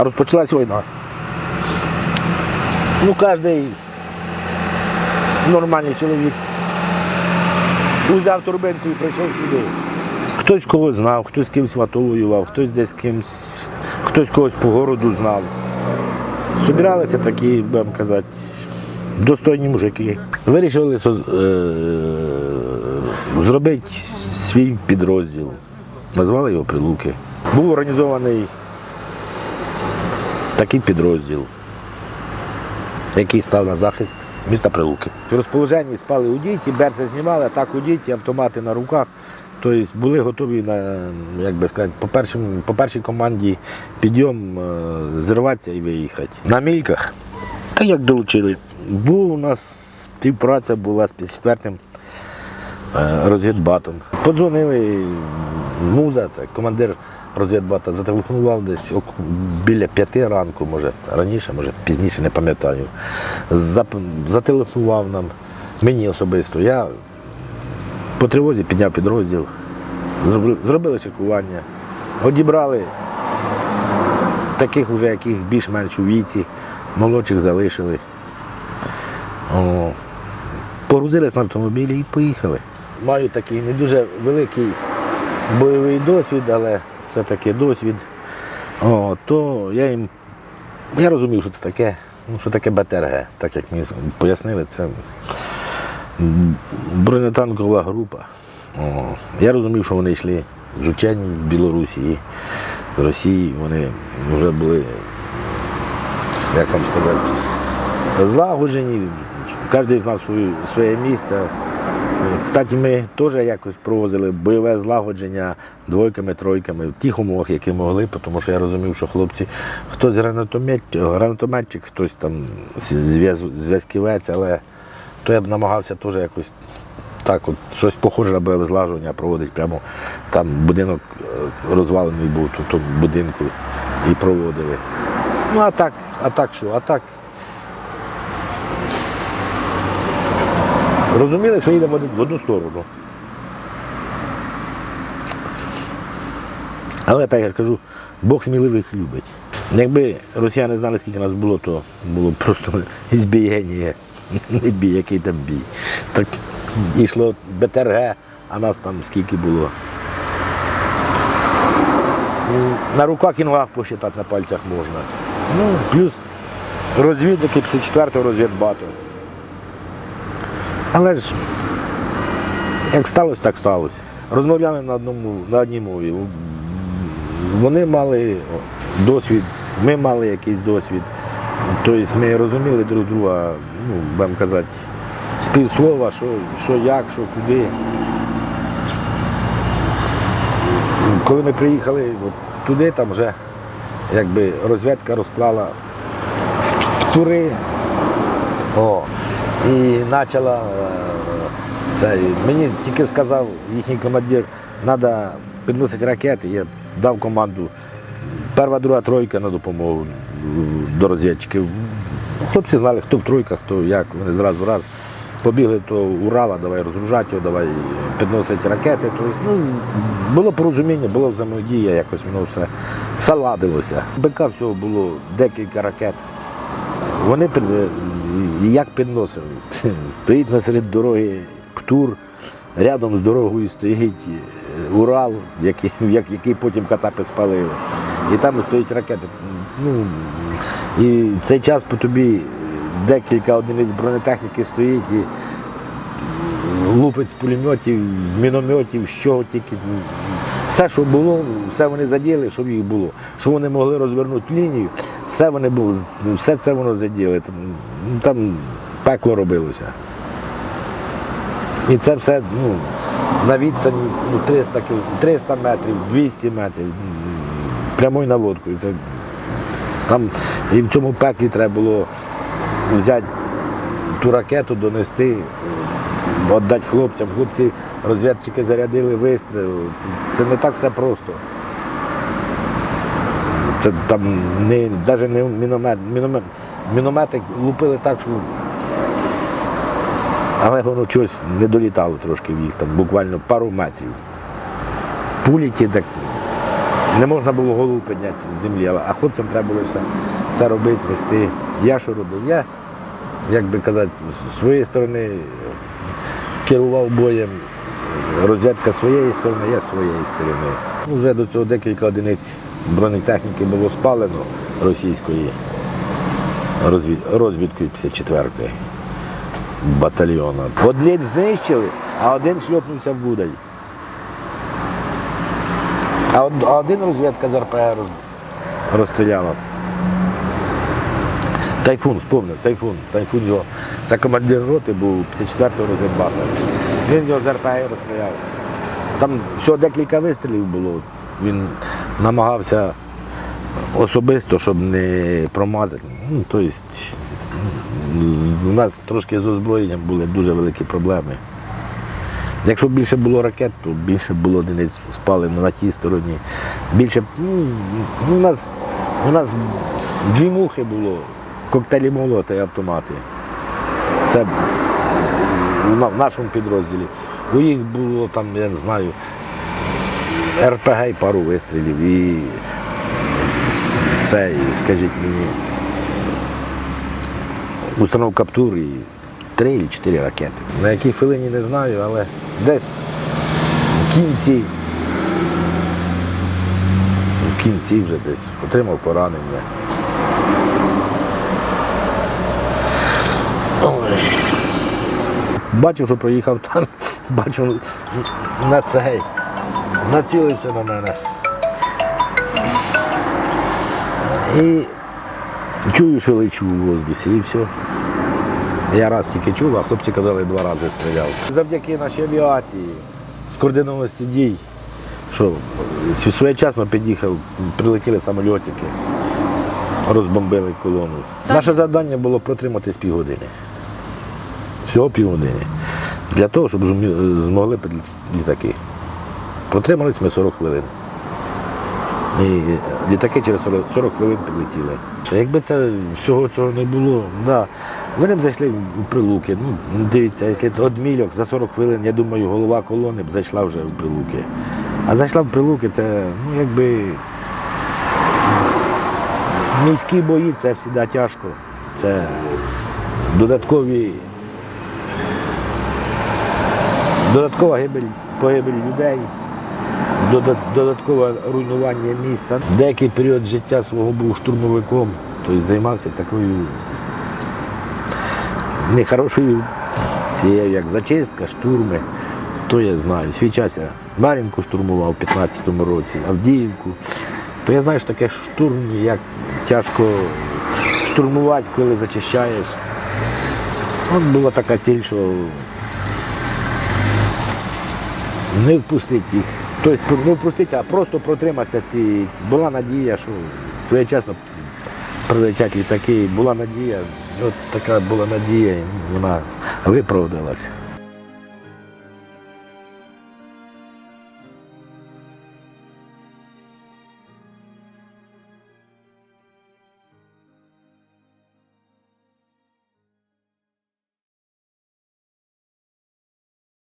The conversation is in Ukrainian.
А розпочалась війна. Ну, кожен нормальний чоловік узяв турбинку і прийшов сюди. Хтось когось знав, хтось з кимось в воював, хтось десь з кимось, хтось когось по городу знав. Собиралися такі, будемо казати, достойні мужики. Вирішили е, зробити свій підрозділ. Назвали його Прилуки. Був організований такий підрозділ, який став на захист міста Прилуки. В розположенні спали у діті, берці знімали, а так у діті, автомати на руках. Тобто були готові на, як би сказати, по, першим, по першій команді підйом е, зірватися і виїхати. На мільках. Та як долучили? Був у нас співпраця була з 54-м е, розвідбатом. Подзвонили муза, це командир розвідбата, зателефонував десь біля п'яти ранку, може раніше, може пізніше, не пам'ятаю. Зателефонував нам, мені особисто. Я по тривозі підняв підрозділ, зробили чекування, одібрали таких, уже, яких більш-менш у віці, молодших залишили. О, погрузились на автомобілі і поїхали. Маю такий не дуже великий бойовий досвід, але це таки досвід. О, то я їм. Я розумів, що це таке. Ну, що таке БТРГ, так як мені пояснили, це бронетанкова група. О, я розумів, що вони йшли з учені в Білорусі, з Росії. Вони вже були, як вам сказати, злагоджені, кожен знав своє місце. Кстати, ми теж якось провозили бойове злагодження двойками, тройками в тих умовах, які могли, тому що я розумів, що хлопці, хтось гранатомет, гранатометчик, хтось там зв'язківець, але то я б намагався теж якось так, от щось похоже на бойове злагодження проводити. Прямо там будинок е, розвалений був, тут в будинку і проводили. Ну а так, а так що? А так Розуміли, що їдемо в одну сторону. Але так я кажу, Бог сміливих любить. Якби росіяни знали, скільки нас було, то було б просто збієння. Не бій, який там бій. Так йшло БТРГ, а нас там скільки було. На руках і ногах посчитати на пальцях можна. Ну, плюс розвідники 54-го розвідбату. Але ж як сталося, так сталося. Розмовляли на одному, на одній мові. Вони мали досвід, ми мали якийсь досвід. Тобто ми розуміли друг друга, ну, будемо казати, з півслова, що, що як, що куди. Коли ми приїхали от туди, там вже якби розвідка розклала тури. О, і почала е, це. Мені тільки сказав їхній командир, треба підносити ракети. Я дав команду. Перша, друга тройка на допомогу до розвідчиків. Хлопці знали, хто в тройках, хто як. Вони зразу раз побігли до Урала, давай розгружати його, давай підносити ракети. Тобто, ну, було порозуміння, була взаємодія, якось воно все, все ладилося. БК всього було декілька ракет. Вони як підносили? Стоїть насеред дороги птур, рядом з дорогою стоїть е, Урал, який, який потім кацапи спалили. І там стоїть ракети. Ну, і цей час по тобі декілька одиниць бронетехніки стоїть і лупить з пулеметів, з мінометів, з чого тільки. Все, що було, все вони задіяли, щоб їх було. Що вони могли розвернути лінію, все вони було, все це воно задіяли. Там, пекло робилося. І це все ну, на відстані ну, 300, кіл- 300 метрів, 200 метрів, прямою наводкою. Це, там, і в цьому пеклі треба було взяти ту ракету, донести, віддати хлопцям. Хлопці розвідчики зарядили вистріл. Це, це не так все просто. Це там не, навіть не міномет, міномет, міномети лупили так, що. Але воно щось не долітало трошки в їх, там буквально пару метрів. Пулі ті так Не можна було голову підняти з землі, а- хлопцям треба було все це робити, нести. Я що робив? Я, як би казати, з своєї сторони керував боєм, розвідка своєї сторони, я своєї сторони. Вже до цього декілька одиниць бронетехніки було спалено російської розвід... розвідкою 54-ї батальйону. Один знищили, а один шльопнувся в Будай. А один розвідка з роз... розстріляла. Тайфун, спомнив, тайфун. Тайфун його. Це командир роти був 54-го розвідбата. Він його з РПГ розстріляв. Там всього декілька вистрілів було. Він намагався особисто, щоб не промазати. Ну, тобто, у нас трошки з озброєнням були дуже великі проблеми. Якщо більше було ракет, то більше було одиниць спалено на тій стороні. Більше, ну, у нас, у нас дві мухи було, коктейлі молота і автомати. Це в нашому підрозділі. У їх було там, я не знаю, РПГ і пару вистрілів. І це, скажіть мені, установка КАПТУР і три чи чотири ракети. На якій хвилині не знаю, але десь в кінці, в кінці вже десь отримав поранення. Бачив, що проїхав танк, бачив на цей, націлився на мене. І чую, що лечу у воздусі, і все. Я раз тільки чув, а хлопці казали, два рази стріляв. Завдяки нашій авіації, скоординованості дій, що своєчасно під'їхав, прилетіли самольотики, розбомбили колону. Наше завдання було протриматись півгодини. Всього півгодини. Для того, щоб змогли літаки. Протримались ми 40 хвилин. І літаки через 40 40 хвилин підлетіли. Якби це всього цього не було, да. вони б зайшли в прилуки. Ну, дивіться, якщо від мільок за 40 хвилин, я думаю, голова колони б зайшла вже в прилуки. А зайшла в прилуки, це ну, якби міські бої це завжди тяжко. Це додаткові додаткова гибель, погибель людей, додаткове руйнування міста. Деякий період життя свого був штурмовиком, тобто займався такою нехорошою цією, як зачистка, штурми. То я знаю. Свій час я Мар'їнку штурмував у 15-му році, Авдіївку. То я знаю, що таке штурм, як тяжко штурмувати, коли зачищаєш. От була така ціль, що не впустити їх. Тобто ну простите, а просто протриматися ці. Була надія, що своєчасно прилетять літаки. Була надія, от така була надія, вона виправдалася.